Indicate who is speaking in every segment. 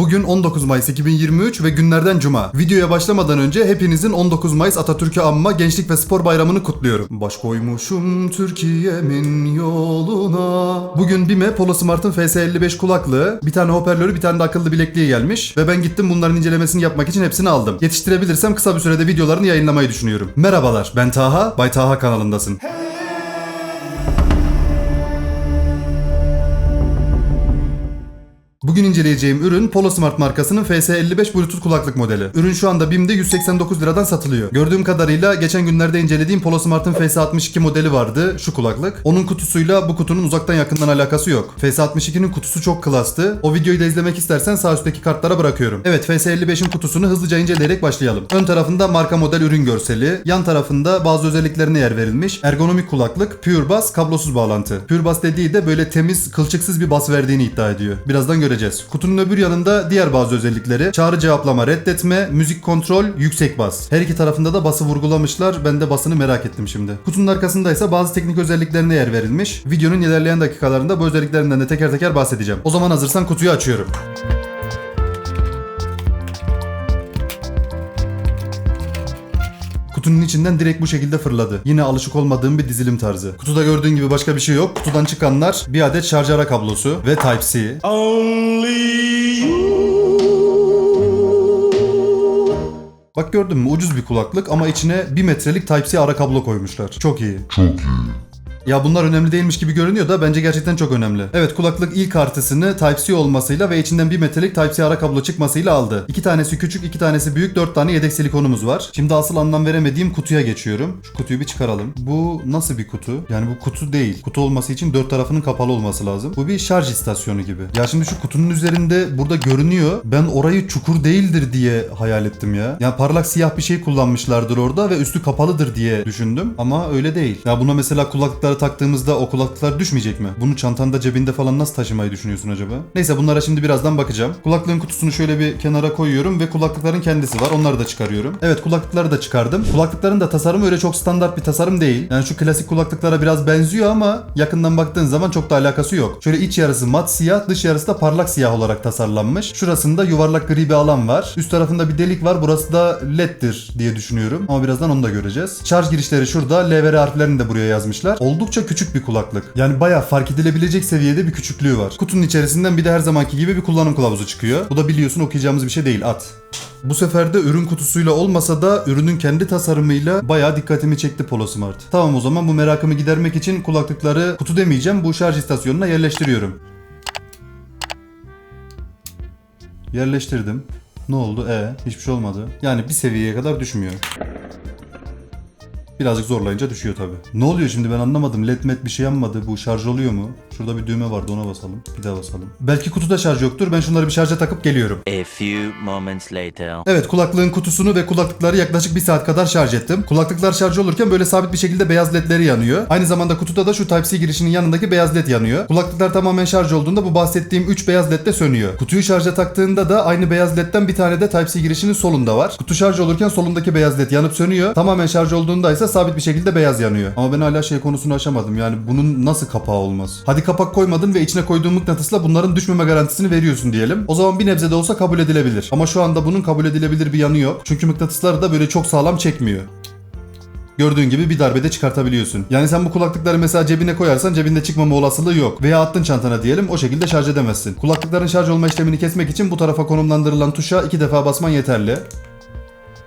Speaker 1: Bugün 19 Mayıs 2023 ve günlerden cuma. Videoya başlamadan önce hepinizin 19 Mayıs Atatürk'ü anma Gençlik ve Spor Bayramı'nı kutluyorum. Baş koymuşum Türkiye'min yoluna. Bugün BİM'e Polo Smart'ın FS55 kulaklığı, bir tane hoparlörü, bir tane de akıllı bilekliği gelmiş. Ve ben gittim bunların incelemesini yapmak için hepsini aldım. Yetiştirebilirsem kısa bir sürede videolarını yayınlamayı düşünüyorum. Merhabalar ben Taha, Bay Taha kanalındasın. Bugün inceleyeceğim ürün Polo Smart markasının FS55 Bluetooth kulaklık modeli. Ürün şu anda BİM'de 189 liradan satılıyor. Gördüğüm kadarıyla geçen günlerde incelediğim Polo Smart'ın FS62 modeli vardı şu kulaklık. Onun kutusuyla bu kutunun uzaktan yakından alakası yok. FS62'nin kutusu çok klastı. O videoyu da izlemek istersen sağ üstteki kartlara bırakıyorum. Evet FS55'in kutusunu hızlıca inceleyerek başlayalım. Ön tarafında marka model ürün görseli, yan tarafında bazı özelliklerine yer verilmiş. Ergonomik kulaklık, Pure Bass, kablosuz bağlantı. Pure Bass dediği de böyle temiz, kılçıksız bir bas verdiğini iddia ediyor. Birazdan göreceğiz. Kutunun öbür yanında diğer bazı özellikleri. Çağrı cevaplama, reddetme, müzik kontrol, yüksek bas. Her iki tarafında da bası vurgulamışlar. Ben de basını merak ettim şimdi. Kutunun arkasında ise bazı teknik özelliklerine yer verilmiş. Videonun ilerleyen dakikalarında bu özelliklerinden de teker teker bahsedeceğim. O zaman hazırsan kutuyu açıyorum. Kutunun içinden direkt bu şekilde fırladı. Yine alışık olmadığım bir dizilim tarzı. Kutuda gördüğün gibi başka bir şey yok. Kutudan çıkanlar bir adet şarj ara kablosu ve Type-C. Bak gördün mü ucuz bir kulaklık ama içine 1 metrelik Type-C ara kablo koymuşlar. Çok iyi.
Speaker 2: Çok iyi.
Speaker 1: Ya bunlar önemli değilmiş gibi görünüyor da bence gerçekten çok önemli. Evet kulaklık ilk artısını Type-C olmasıyla ve içinden bir metrelik Type-C ara kablo çıkmasıyla aldı. İki tanesi küçük, iki tanesi büyük, dört tane yedek silikonumuz var. Şimdi asıl anlam veremediğim kutuya geçiyorum. Şu kutuyu bir çıkaralım. Bu nasıl bir kutu? Yani bu kutu değil. Kutu olması için dört tarafının kapalı olması lazım. Bu bir şarj istasyonu gibi. Ya şimdi şu kutunun üzerinde burada görünüyor. Ben orayı çukur değildir diye hayal ettim ya. Yani parlak siyah bir şey kullanmışlardır orada ve üstü kapalıdır diye düşündüm. Ama öyle değil. Ya buna mesela kulaklıkları taktığımızda o kulaklıklar düşmeyecek mi? Bunu çantanda cebinde falan nasıl taşımayı düşünüyorsun acaba? Neyse bunlara şimdi birazdan bakacağım. Kulaklığın kutusunu şöyle bir kenara koyuyorum ve kulaklıkların kendisi var. Onları da çıkarıyorum. Evet kulaklıkları da çıkardım. Kulaklıkların da tasarımı öyle çok standart bir tasarım değil. Yani şu klasik kulaklıklara biraz benziyor ama yakından baktığın zaman çok da alakası yok. Şöyle iç yarısı mat siyah, dış yarısı da parlak siyah olarak tasarlanmış. Şurasında yuvarlak gri bir alan var. Üst tarafında bir delik var. Burası da LED'dir diye düşünüyorum. Ama birazdan onu da göreceğiz. Şarj girişleri şurada. LVR harflerini de buraya yazmışlar. Oldukça küçük bir kulaklık. Yani bayağı fark edilebilecek seviyede bir küçüklüğü var. Kutunun içerisinden bir de her zamanki gibi bir kullanım kılavuzu çıkıyor. Bu da biliyorsun okuyacağımız bir şey değil. At. Bu sefer de ürün kutusuyla olmasa da ürünün kendi tasarımıyla bayağı dikkatimi çekti Polo Smart. Tamam o zaman bu merakımı gidermek için kulaklıkları kutu demeyeceğim bu şarj istasyonuna yerleştiriyorum. Yerleştirdim. Ne oldu? E hiçbir şey olmadı. Yani bir seviyeye kadar düşmüyor. Birazcık zorlayınca düşüyor tabi. Ne oluyor şimdi ben anlamadım. LED met bir şey yanmadı. Bu şarj oluyor mu? Şurada bir düğme vardı ona basalım. Bir daha basalım. Belki kutuda şarj yoktur. Ben şunları bir şarja takıp geliyorum.
Speaker 3: A few moments later.
Speaker 1: Evet kulaklığın kutusunu ve kulaklıkları yaklaşık bir saat kadar şarj ettim. Kulaklıklar şarj olurken böyle sabit bir şekilde beyaz ledleri yanıyor. Aynı zamanda kutuda da şu Type-C girişinin yanındaki beyaz led yanıyor. Kulaklıklar tamamen şarj olduğunda bu bahsettiğim 3 beyaz led de sönüyor. Kutuyu şarja taktığında da aynı beyaz ledden bir tane de Type-C girişinin solunda var. Kutu şarj olurken solundaki beyaz led yanıp sönüyor. Tamamen şarj olduğunda ise sabit bir şekilde beyaz yanıyor. Ama ben hala şey konusunu aşamadım. Yani bunun nasıl kapağı olmaz? Hadi kapak koymadın ve içine koyduğun mıknatısla bunların düşmeme garantisini veriyorsun diyelim. O zaman bir nebze de olsa kabul edilebilir. Ama şu anda bunun kabul edilebilir bir yanı yok. Çünkü mıknatıslar da böyle çok sağlam çekmiyor. Gördüğün gibi bir darbede çıkartabiliyorsun. Yani sen bu kulaklıkları mesela cebine koyarsan cebinde çıkmama olasılığı yok. Veya attın çantana diyelim o şekilde şarj edemezsin. Kulaklıkların şarj olma işlemini kesmek için bu tarafa konumlandırılan tuşa iki defa basman yeterli.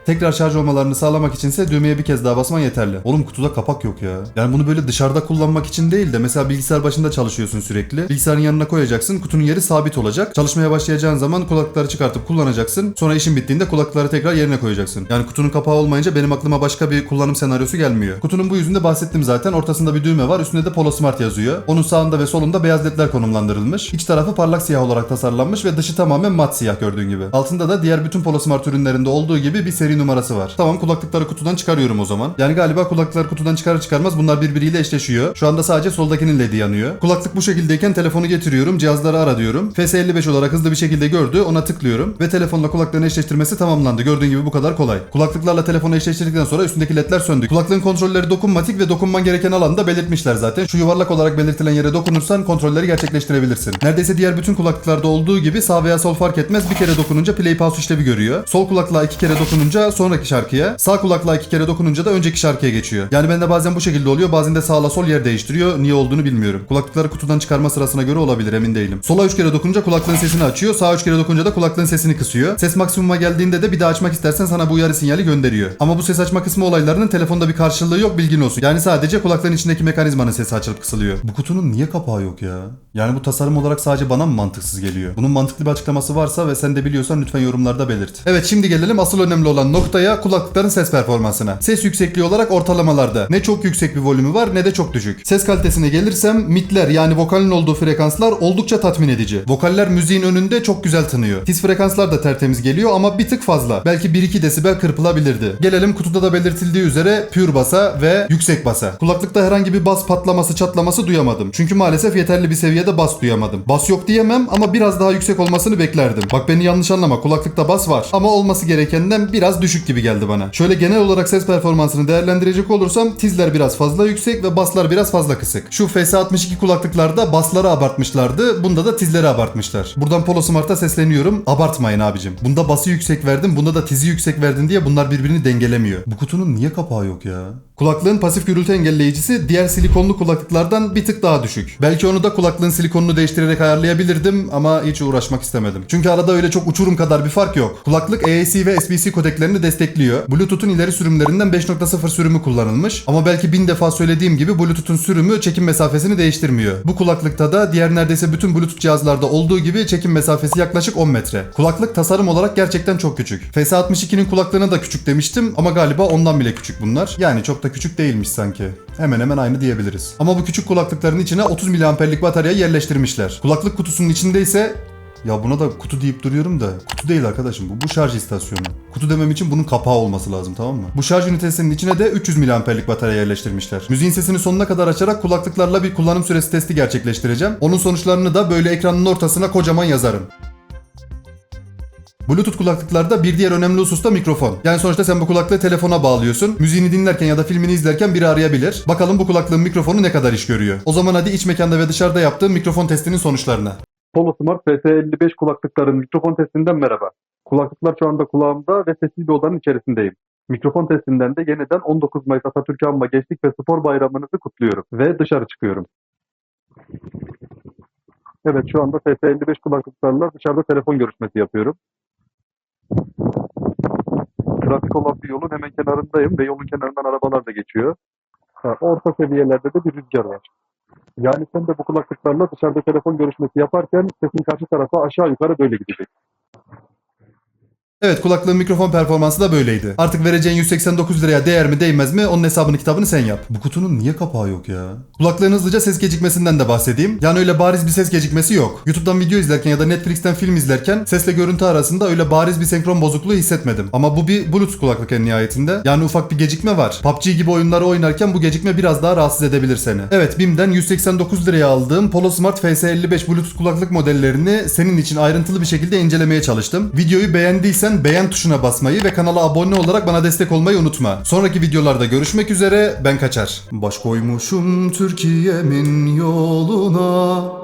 Speaker 1: Tekrar şarj olmalarını sağlamak içinse düğmeye bir kez daha basman yeterli. Oğlum kutuda kapak yok ya. Yani bunu böyle dışarıda kullanmak için değil de mesela bilgisayar başında çalışıyorsun sürekli. Bilgisayarın yanına koyacaksın. Kutunun yeri sabit olacak. Çalışmaya başlayacağın zaman kulaklıkları çıkartıp kullanacaksın. Sonra işin bittiğinde kulaklıkları tekrar yerine koyacaksın. Yani kutunun kapağı olmayınca benim aklıma başka bir kullanım senaryosu gelmiyor. Kutunun bu yüzünde bahsettim zaten. Ortasında bir düğme var. Üstünde de Polo Smart yazıyor. Onun sağında ve solunda beyaz ledler konumlandırılmış. İç tarafı parlak siyah olarak tasarlanmış ve dışı tamamen mat siyah gördüğün gibi. Altında da diğer bütün Polo Smart ürünlerinde olduğu gibi bir seri seri numarası var. Tamam kulaklıkları kutudan çıkarıyorum o zaman. Yani galiba kulaklıklar kutudan çıkarır çıkarmaz bunlar birbiriyle eşleşiyor. Şu anda sadece soldakinin ledi yanıyor. Kulaklık bu şekildeyken telefonu getiriyorum. Cihazları ara diyorum. FS55 olarak hızlı bir şekilde gördü. Ona tıklıyorum. Ve telefonla kulaklarını eşleştirmesi tamamlandı. Gördüğün gibi bu kadar kolay. Kulaklıklarla telefonu eşleştirdikten sonra üstündeki ledler söndü. Kulaklığın kontrolleri dokunmatik ve dokunman gereken alanı da belirtmişler zaten. Şu yuvarlak olarak belirtilen yere dokunursan kontrolleri gerçekleştirebilirsin. Neredeyse diğer bütün kulaklıklarda olduğu gibi sağ veya sol fark etmez. Bir kere dokununca play pause işlevi görüyor. Sol kulaklığa iki kere dokununca sonraki şarkıya, sağ kulaklığa iki kere dokununca da önceki şarkıya geçiyor. Yani bende bazen bu şekilde oluyor, bazen de sağla sol yer değiştiriyor. Niye olduğunu bilmiyorum. Kulaklıkları kutudan çıkarma sırasına göre olabilir, emin değilim. Sola üç kere dokununca kulaklığın sesini açıyor, sağa üç kere dokununca da kulaklığın sesini kısıyor. Ses maksimuma geldiğinde de bir daha açmak istersen sana bu uyarı sinyali gönderiyor. Ama bu ses açma kısmı olaylarının telefonda bir karşılığı yok bilgin olsun. Yani sadece kulaklığın içindeki mekanizmanın sesi açılıp kısılıyor. Bu kutunun niye kapağı yok ya? Yani bu tasarım olarak sadece bana mı mantıksız geliyor? Bunun mantıklı bir açıklaması varsa ve sen de biliyorsan lütfen yorumlarda belirt. Evet şimdi gelelim asıl önemli olan noktaya kulaklıkların ses performansına. Ses yüksekliği olarak ortalamalarda. Ne çok yüksek bir volümü var ne de çok düşük. Ses kalitesine gelirsem midler yani vokalin olduğu frekanslar oldukça tatmin edici. Vokaller müziğin önünde çok güzel tınıyor. Tiz frekanslar da tertemiz geliyor ama bir tık fazla. Belki 1-2 desibel kırpılabilirdi. Gelelim kutuda da belirtildiği üzere pure basa ve yüksek basa. Kulaklıkta herhangi bir bas patlaması çatlaması duyamadım. Çünkü maalesef yeterli bir seviyede bas duyamadım. Bas yok diyemem ama biraz daha yüksek olmasını beklerdim. Bak beni yanlış anlama kulaklıkta bas var ama olması gerekenden biraz düşük gibi geldi bana. Şöyle genel olarak ses performansını değerlendirecek olursam tizler biraz fazla yüksek ve baslar biraz fazla kısık. Şu FS62 kulaklıklarda basları abartmışlardı. Bunda da tizleri abartmışlar. Buradan Polo Smart'a sesleniyorum. Abartmayın abicim. Bunda bası yüksek verdim, bunda da tizi yüksek verdin diye bunlar birbirini dengelemiyor. Bu kutunun niye kapağı yok ya? Kulaklığın pasif gürültü engelleyicisi diğer silikonlu kulaklıklardan bir tık daha düşük. Belki onu da kulaklığın silikonunu değiştirerek ayarlayabilirdim ama hiç uğraşmak istemedim. Çünkü arada öyle çok uçurum kadar bir fark yok. Kulaklık AAC ve SBC kodeklerini destekliyor. Bluetooth'un ileri sürümlerinden 5.0 sürümü kullanılmış. Ama belki bin defa söylediğim gibi Bluetooth'un sürümü çekim mesafesini değiştirmiyor. Bu kulaklıkta da diğer neredeyse bütün Bluetooth cihazlarda olduğu gibi çekim mesafesi yaklaşık 10 metre. Kulaklık tasarım olarak gerçekten çok küçük. FS62'nin kulaklığına da küçük demiştim ama galiba ondan bile küçük bunlar. Yani çok da küçük değilmiş sanki. Hemen hemen aynı diyebiliriz. Ama bu küçük kulaklıkların içine 30 miliamperlik batarya yerleştirmişler. Kulaklık kutusunun içinde ise ya buna da kutu deyip duruyorum da kutu değil arkadaşım bu. Bu şarj istasyonu. Kutu demem için bunun kapağı olması lazım tamam mı? Bu şarj ünitesinin içine de 300 miliamperlik batarya yerleştirmişler. Müziğin sesini sonuna kadar açarak kulaklıklarla bir kullanım süresi testi gerçekleştireceğim. Onun sonuçlarını da böyle ekranın ortasına kocaman yazarım. Bluetooth kulaklıklarda bir diğer önemli husus da mikrofon. Yani sonuçta sen bu kulaklığı telefona bağlıyorsun. Müziğini dinlerken ya da filmini izlerken biri arayabilir. Bakalım bu kulaklığın mikrofonu ne kadar iş görüyor. O zaman hadi iç mekanda ve dışarıda yaptığım mikrofon testinin sonuçlarına.
Speaker 2: Polo Smart PS55 kulaklıkların mikrofon testinden merhaba. Kulaklıklar şu anda kulağımda ve sessiz bir odanın içerisindeyim. Mikrofon testinden de yeniden 19 Mayıs Atatürk Anma Gençlik ve Spor Bayramınızı kutluyorum ve dışarı çıkıyorum. Evet şu anda PS55 kulaklıklarla dışarıda telefon görüşmesi yapıyorum. Trafik olan bir yolun hemen kenarındayım ve yolun kenarından arabalar da geçiyor. Ha, orta seviyelerde de bir rüzgar var. Yani sen de bu kulaklıklarla dışarıda telefon görüşmesi yaparken sesin karşı tarafa aşağı yukarı böyle gidecek.
Speaker 1: Evet kulaklığın mikrofon performansı da böyleydi. Artık vereceğin 189 liraya değer mi değmez mi onun hesabını kitabını sen yap. Bu kutunun niye kapağı yok ya? Kulaklığın hızlıca ses gecikmesinden de bahsedeyim. Yani öyle bariz bir ses gecikmesi yok. YouTube'dan video izlerken ya da Netflix'ten film izlerken sesle görüntü arasında öyle bariz bir senkron bozukluğu hissetmedim. Ama bu bir Bluetooth kulaklık en nihayetinde. Yani ufak bir gecikme var. PUBG gibi oyunları oynarken bu gecikme biraz daha rahatsız edebilir seni. Evet BİM'den 189 liraya aldığım Polo Smart FS55 Bluetooth kulaklık modellerini senin için ayrıntılı bir şekilde incelemeye çalıştım. Videoyu beğendiysen beğen tuşuna basmayı ve kanala abone olarak bana destek olmayı unutma. Sonraki videolarda görüşmek üzere ben kaçar. Baş koymuşum Türkiye'min yoluna